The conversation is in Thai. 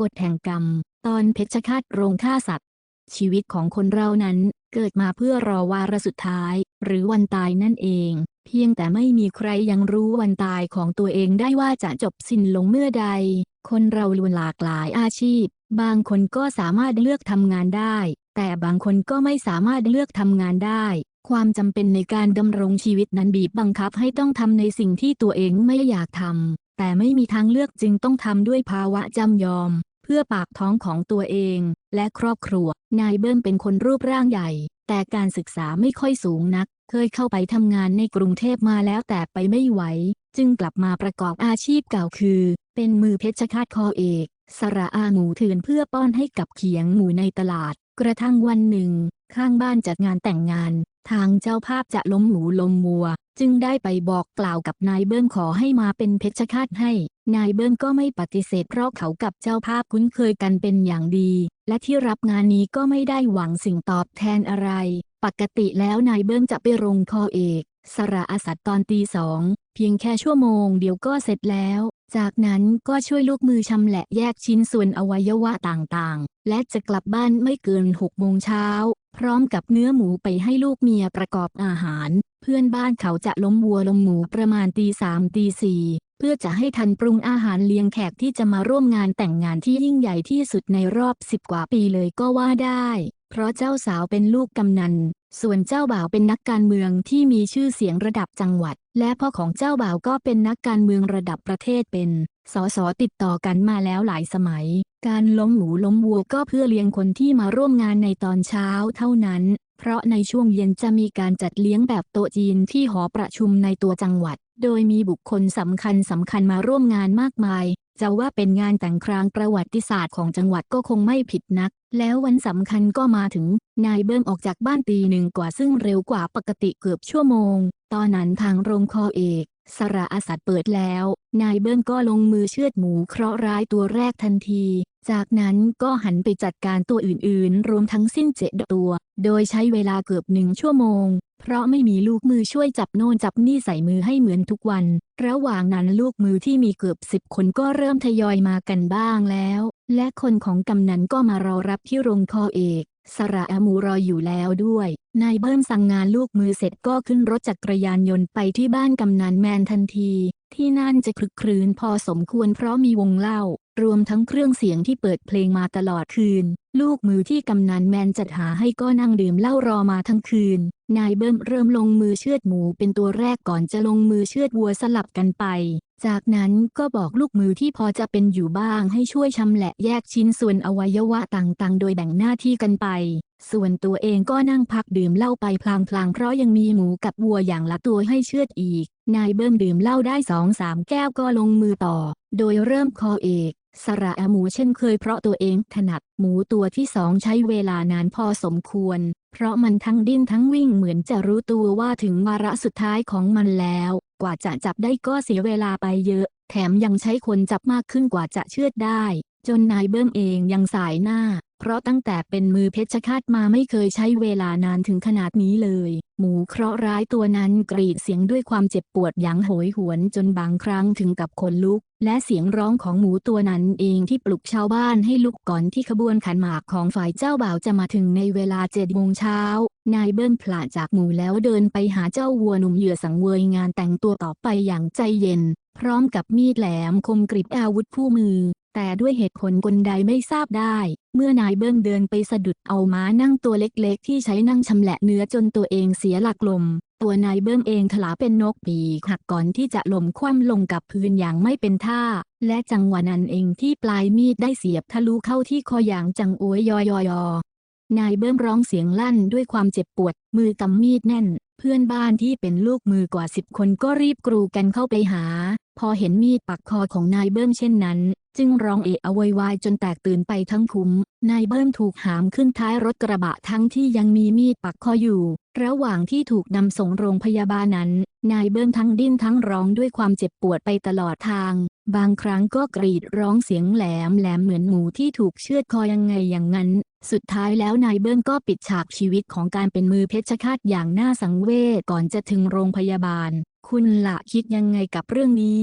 กฎแห่งกรรม ตอนเพชฌฆาตโรงฆ่าสัตว์ ชีวิตของคนเรานั้นเกิดมาเพื่อรอวาระสุดท้าย หรือวันตายนั่นเอง เพียงแต่ไม่มีใครยังรู้วันตายของตัวเองได้ว่าจะจบสิ้นลงเมื่อใด คนเราล้วนหลากหลายอาชีพ บางคนก็สามารถเลือกทำงานได้ แต่บางคนก็ไม่สามารถเลือกทำงานได้ ความจำเป็นในการดำรงชีวิตนั้นบีบบังคับให้ต้องทำในสิ่งที่ตัวเองไม่อยากทำแต่ไม่มีทางเลือกจึงต้องทำด้วยภาวะจำยอม เพื่อปากท้องของตัวเองและครอบครัว นายเบิ้มเป็นคนรูปร่างใหญ่ แต่การศึกษาไม่ค่อยสูงนัก เคยเข้าไปทำงานในกรุงเทพมาแล้วแต่ไปไม่ไหว จึงกลับมาประกอบอาชีพเก่าคือ เป็นมือเพชรฆาตคอเอก สระอาหมูเถื่อนเพื่อป้อนให้กับเขียงหมูในตลาด กระทั่งวันหนึ่ง ข้างบ้านจัดงานแต่งงาน ทางเจ้าภาพจะล้มหมูลมวัว จึงได้ไปบอกกล่าวกับนายเบิ้มขอให้มาเป็นเพชฌฆาตให้ นายเบิ้มก็ไม่ปฏิเสธเพราะเขากับเจ้าภาพคุ้นเคยกันเป็นอย่างดี และที่รับงานนี้ก็ไม่ได้หวังสิ่งตอบแทนอะไร ปกติแล้วนายเบิ้มจะไปรงคอเอก สระอาสัตตอนตีสอง เพียงแค่ชั่วโมงเดียวก็เสร็จแล้ว จากนั้นก็ช่วยลูกมือชำแหละแยกชิ้นส่วนอวัยวะต่างๆ และจะกลับบ้านไม่เกินหกโมงเช้าพร้อมกับเนื้อหมูไปให้ลูกเมียประกอบอาหาร พื่อนบ้านเขาจะล้มวัวลงหมูประมาณตีสามตีสี่เพื่อจะให้ทันปรุงอาหารเลี้ยงแขกที่จะมาร่วมงานแต่งงานที่ยิ่งใหญ่ที่สุดในรอบสิบกว่าปีเลยก็ว่าได้ เพราะเจ้าสาวเป็นลูกกำนัน ส่วนเจ้าบ่าวเป็นนักการเมืองที่มีชื่อเสียงระดับจังหวัด และพ่อของเจ้าบ่าวก็เป็นนักการเมืองระดับประเทศเป็นสสติดต่อกันมาแล้วหลายสมัย การล้มหมูล้มวัวก็เพื่อเลี้ยงคนที่มาร่วมงานในตอนเช้าเท่านั้น เพราะในช่วงเย็นจะมีการจัดเลี้ยงแบบโต๊ะจีนที่หอประชุมในตัวจังหวัด โดยมีบุคคลสำคัญสำคัญมาร่วมงานมากมาย จะว่าเป็นงานแต่งครางประวัติศาสตร์ของจังหวัดก็คงไม่ผิดนัก แล้ววันสำคัญก็มาถึง นายเบิ้มออกจากบ้านตีหนึ่งกว่าซึ่งเร็วกว่าปกติเกือบชั่วโมง ตอนนั้นทางโรงคอเอกสระอาสัตเปิดแล้ว นายเบิ้มก็ลงมือเชือดหมูเคราะห์ร้ายตัวแรกทันที จากนั้นก็หันไปจัดการตัวอื่นๆ รวมทั้งสิ้นเจ็ดตัว โดยใช้เวลาเกือบหนึ่งชั่วโมง เพราะไม่มีลูกมือช่วยจับโน่นจับนี่ใส่มือให้เหมือนทุกวัน ระหว่างนั้นลูกมือที่มีเกือบสิบคนก็เริ่มทยอยมากันบ้างแล้ว และคนของกำนันก็มารอรับที่โรงคอเอกสระอามูรออยู่แล้วด้วย นายเบิ้มสั่งงานลูกมือเสร็จก็ขึ้นรถจักรยานยนต์ไปที่บ้านกำนันแมนทันที ที่นั่นจะคลึกครื้นพอสมควรเพราะมีวงเล่า รวมทั้งเครื่องเสียงที่เปิดเพลงมาตลอดคืน ลูกมือที่กำนันแมนจัดหาให้ก็นั่งดื่มเหล้ารอมาทั้งคืน นายเบิ้มเริ่มลงมือเชือดหมูเป็นตัวแรกก่อนจะลงมือเชือดวัวสลับกันไป จากนั้นก็บอกลูกมือที่พอจะเป็นอยู่บ้างให้ช่วยชำแหละแยกชิ้นส่วนอวัยวะต่างๆ โดยแบ่งหน้าที่กันไป ส่วนตัวเองก็นั่งพักดื่มเหล้าไปพลางๆ เพราะยังมีหมูกับวัวอย่างละตัวให้เชือดอีก นายเบิ้มดื่มเหล้าได้สองสามแก้วก็ลงมือต่อ โดยเริ่มคอเอกสระอหมูเช่นเคยเพราะตัวเองถนัดหมูตัวที่สองใช้เวลานานพอสมควร เพราะมันทั้งดิ้นทั้งวิ่งเหมือนจะรู้ตัวว่าถึงวาระสุดท้ายของมันแล้ว กว่าจะจับได้ก็เสียเวลาไปเยอะ แถมยังใช้คนจับมากขึ้นกว่าจะเชือดได้ จนนายเบิ้มเองยังสายหน้า เพราะตั้งแต่เป็นมือเพชฌฆาตมาไม่เคยใช้เวลานานถึงขนาดนี้เลย หมูเคราะห์ร้ายตัวนั้นกรีดเสียงด้วยความเจ็บปวดอย่างโหยหวนจนบางครั้งถึงกับขนลุก และเสียงร้องของหมูตัวนั้นเองที่ปลุกชาวบ้านให้ลุกก่อนที่ขบวนขันหมากของฝ่ายเจ้าบ่าวจะมาถึงในเวลาเจ็ดโมงเช้านายเบิ้มผละจากหมูแล้วเดินไปหาเจ้าวัวหนุ่มเหยื่อสังเวยงานแต่งตัวต่อไปอย่างใจเย็น พร้อมกับมีดแหลมคมกริบอาวุธคู่มือ แต่ด้วยเหตุผลกลใดไม่ทราบได้ เมื่อนายเบิ้มเดินไปสะดุดเอาม้านั่งตัวเล็กๆ ที่ใช้นั่งชำแหละเนื้อจนตัวเองเสียหลักลม ตัวนายเบิ้มเองถลาเป็นนกปีกหักก่อนที่จะล้มคว่ำลงกับพื้นอย่างไม่เป็นท่า และจังหวะนั้นเองที่ปลายมีดได้เสียบทะลุเข้าที่คออย่างจังโอยยอยอยนายเบิ้มร้องเสียงลั่นด้วยความเจ็บปวด มือกำมีดแน่น เพื่อนบ้านที่เป็นลูกมือกว่าสิบคนก็รีบกรูกันเข้าไปหา พอเห็นมีดปักคอของนายเบิ้มเช่นนั้น จึงร้องเอะอวยวายจนแตกตื่นไปทั้งคุ้ม นายเบิ้มถูกหามขึ้นท้ายรถกระบะทั้งที่ยังมีมีดปักคออยู่ ระหว่างที่ถูกนำส่งโรงพยาบาลนั้น นายเบิ้มทั้งดิ้นทั้งร้องด้วยความเจ็บปวดไปตลอดทาง บางครั้งก็กรีดร้องเสียงแหลมแหลมเหมือนหมูที่ถูกเชือดคอยังไงอย่างนั้น สุดท้ายแล้วนายเบิ้มก็ปิดฉากชีวิตของการเป็นมือเพชฌฆาตอย่างน่าสังเวชก่อนจะถึงโรงพยาบาล คุณละคิดยังไงกับเรื่องนี้